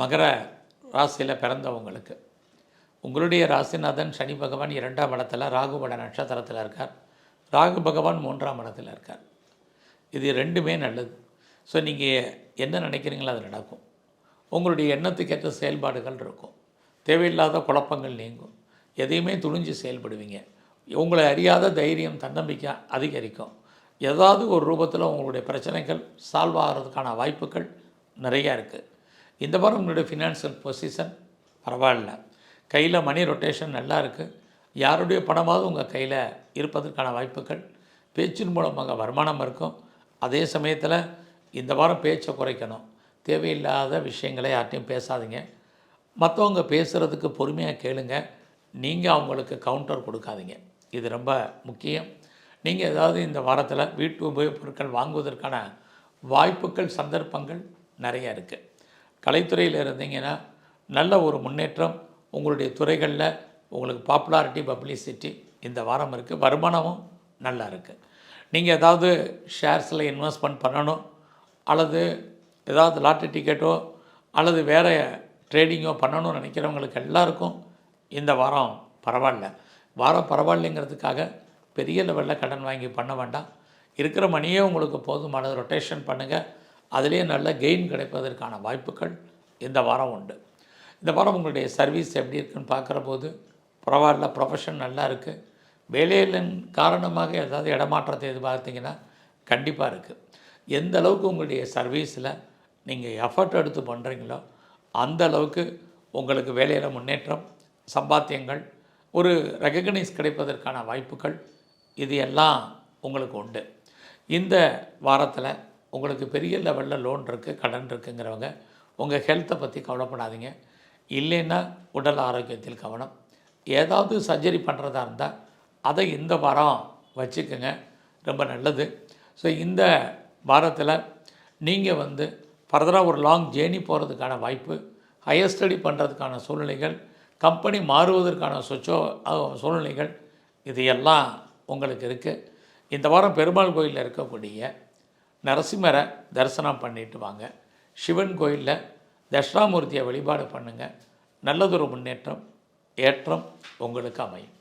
மகர ராசியில் பிறந்தவங்களுக்கு. உங்களுடைய ராசிநாதன் சனி பகவான் இரண்டாம் இடத்துல ராகுபட நட்சத்திரத்தில் இருக்கார். ராகு பகவான் மூன்றாம் இடத்துல இருக்கார். இது ரெண்டுமே நல்லது. ஸோ நீங்கள் என்ன நினைக்கிறீங்களோ அது நடக்கும். உங்களுடைய எண்ணத்துக்கேற்ற செயல்பாடுகள் இருக்கும். தேவையில்லாத குழப்பங்கள் நீங்கும். எதையுமே துணிஞ்சு செயல்படுவீங்க. உங்களை அறியாத தைரியம் தன்னம்பிக்கை அதிகரிக்கும். ஏதாவது ஒரு ரூபத்தில் உங்களுடைய பிரச்சனைகள் சால்வ் ஆகிறதுக்கான வாய்ப்புகள் நிறையா இருக்குது இந்த வாரம் உங்களுடைய ஃபினான்ஷியல் பொசிஷன் பரவாயில்ல. கையில் மணி ரொட்டேஷன் நல்லா இருக்குது யாருடைய பணமாவது உங்கள் கையில் இருப்பதற்கான வாய்ப்புகள். பேச்சின் மூலமாக வருமானம் இருக்கும். அதே சமயத்தில் இந்த வாரம் பேச்சை குறைக்கணும். தேவையில்லாத விஷயங்களை யார்ட்டையும் பேசாதீங்க. மற்றவங்க பேசுகிறதுக்கு பொறுமையாக கேளுங்க. நீங்கள் அவங்களுக்கு கவுண்டர் கொடுக்காதீங்க. இது ரொம்ப முக்கியம். நீங்கள் ஏதாவது இந்த வாரத்தில் வீட்டு உபயோகப் பொருட்கள் வாங்குவதற்கான வாய்ப்புகள் சந்தர்ப்பங்கள் நிறைய இருக்குது கலைத்துறையில் இருந்தீங்கன்னா நல்ல ஒரு முன்னேற்றம் உங்களுடைய துறைகளில் உங்களுக்கு பாப்புலாரிட்டி பப்ளிசிட்டி இந்த வாரம் இருக்குது வருமானமும் நல்லா இருக்குது நீங்கள் ஏதாவது ஷேர்ஸில் இன்வெஸ்ட்மெண்ட் பண்ணணும் அல்லது ஏதாவது லாட்டரி டிக்கெட்டோ அல்லது வேறு ட்ரேடிங்கோ பண்ணணும்னு நினைக்கிறவங்களுக்கு எல்லாருக்கும் இந்த வாரம் பரவாயில்ல. வாரம் பரவாயில்லைங்கிறதுக்காக பெரிய லெவலில் கடன் வாங்கி பண்ண வேண்டாம். இருக்கிற மணியே உங்களுக்கு போதுமானது ரொட்டேஷன் பண்ணுங்கள் அதுலேயே நல்ல கெயின் கிடைப்பதற்கான வாய்ப்புகள் இந்த வாரம் உண்டு. இந்த வாரம் உங்களுடைய சர்வீஸ் எப்படி இருக்குன்னு பார்க்குற போது பரவாயில்ல ப்ரொஃபஷன் நல்லா இருக்குது வேலையின் காரணமாக ஏதாவது இடமாற்றத்தை எதிர்பார்த்தீங்கன்னா கண்டிப்பாக இருக்குது எந்த அளவுக்கு உங்களுடைய சர்வீஸில் நீங்கள் எஃபர்ட் எடுத்து பண்ணுறீங்களோ அந்த அளவுக்கு உங்களுக்கு வேலையில் முன்னேற்றம் சம்பாத்தியங்கள் ஒரு ரெகக்னைஸ் கிடைப்பதற்கான வாய்ப்புகள் இது எல்லாம் உங்களுக்கு உண்டு. இந்த வாரத்தில் உங்களுக்கு பெரிய லெவலில் லோன் இருக்குது கடன் இருக்குங்கிறவங்க உங்கள் ஹெல்த்தை பற்றி கவலைப்படாதீங்க. இல்லைன்னா உடல் ஆரோக்கியத்தில் கவனம். ஏதாவது சர்ஜரி பண்ணுறதா இருந்தால் அதை இந்த வாரம் வச்சுக்கோங்க. ரொம்ப நல்லது. ஸோ இந்த வாரத்தில் நீங்கள் வந்து ஃபர்தராக ஒரு லாங் ஜேர்னி போகிறதுக்கான வாய்ப்பு ஹையர் ஸ்டடி பண்ணுறதுக்கான சூழ்நிலைகள் கம்பெனி மாறுவதற்கான சுச்சோ சூழ்நிலைகள் இது எல்லாம் உங்களுக்கு இருக்குது இந்த வாரம் பெருமாள் கோயிலில் இருக்கக்கூடிய நரசிம்மரை தரிசனம் பண்ணிட்டு வாங்க. சிவன் கோயிலில் தட்சிணாமூர்த்தியை வழிபாடு பண்ணுங்கள் நல்லதொரு முன்னேற்றம் ஏற்றம் உங்களுக்கு அமையும்.